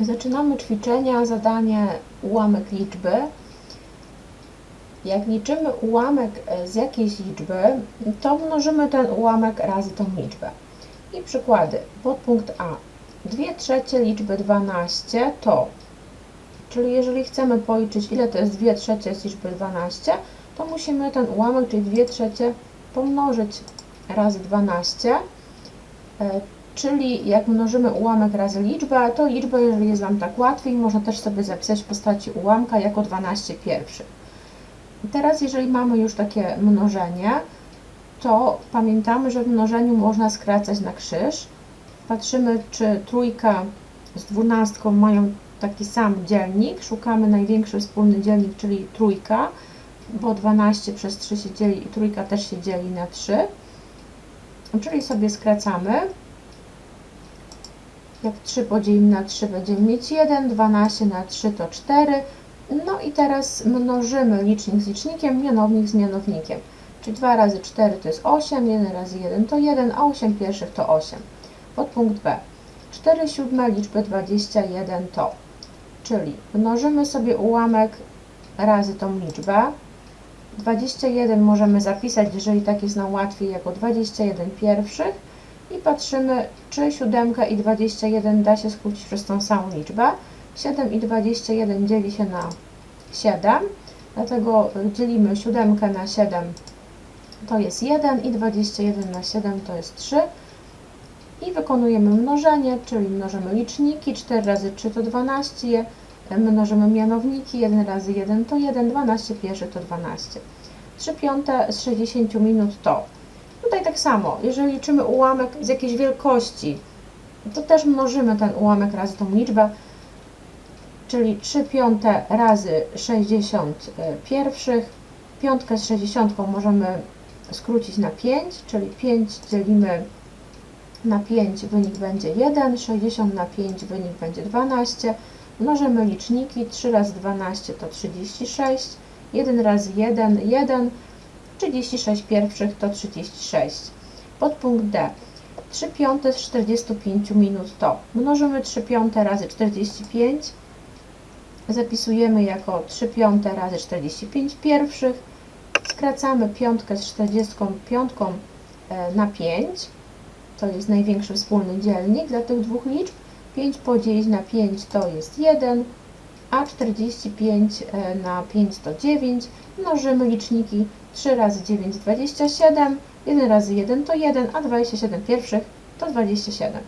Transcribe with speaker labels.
Speaker 1: Zaczynamy ćwiczenia, zadanie ułamek liczby. Jak liczymy ułamek e, z jakiejś liczby, to mnożymy ten ułamek razy tą liczbę. I przykłady. Podpunkt A. 2 trzecie liczby 12 to, czyli jeżeli chcemy policzyć ile to jest 2 trzecie z liczby 12, to musimy ten ułamek, czyli 2 trzecie pomnożyć razy 12, e, Czyli jak mnożymy ułamek razy liczbę, to liczbę, jeżeli jest Wam tak łatwiej, można też sobie zapisać w postaci ułamka jako 12 pierwszych. Teraz jeżeli mamy już takie mnożenie, to pamiętamy, że w mnożeniu można skracać na krzyż. Patrzymy, czy trójka z dwunastką mają taki sam dzielnik. Szukamy największy wspólny dzielnik, czyli trójka, bo 12 przez 3 się dzieli i trójka też się dzieli na 3. Czyli sobie skracamy. Jak 3 podzielimy na 3 będziemy mieć 1, 12 na 3 to 4. No i teraz mnożymy licznik z licznikiem, mianownik z mianownikiem. Czyli 2 razy 4 to jest 8, 1 razy 1 to 1, a 8 pierwszych to 8. Podpunkt B. 4 siódme liczby 21 to, czyli mnożymy sobie ułamek razy tą liczbę. 21 możemy zapisać, jeżeli tak jest nam łatwiej, jako 21 pierwszych i patrzymy, czy 7 i 21 da się skrócić przez tą samą liczbę. 7 i 21 dzieli się na 7, dlatego dzielimy 7 na 7 to jest 1 i 21 na 7 to jest 3 i wykonujemy mnożenie, czyli mnożymy liczniki, 4 razy 3 to 12, mnożymy mianowniki, 1 razy 1 to 1, 12 pierwszych to 12. 3 piąte z 60 minut to Tutaj tak samo, jeżeli liczymy ułamek z jakiejś wielkości, to też mnożymy ten ułamek razy tą liczbę, czyli 3 piąte razy 60 pierwszych. Piątkę z 60 możemy skrócić na 5, czyli 5 dzielimy na 5, wynik będzie 1, 60 na 5, wynik będzie 12. Mnożymy liczniki, 3 razy 12 to 36, 1 razy 1, 1, 36 pierwszych to 36. Podpunkt D. 3 piąte z 45 minut to mnożymy 3 piąte razy 45. Zapisujemy jako 3 piąte razy 45 pierwszych. Skracamy piątkę z 45 e, na 5. To jest największy wspólny dzielnik dla tych dwóch liczb. 5 podzielić na 5 to jest 1, a 45 e, na 5 to 9. Mnożymy liczniki 3 razy 9 27, 1 razy 1 to 1, a 27 pierwszych to 27.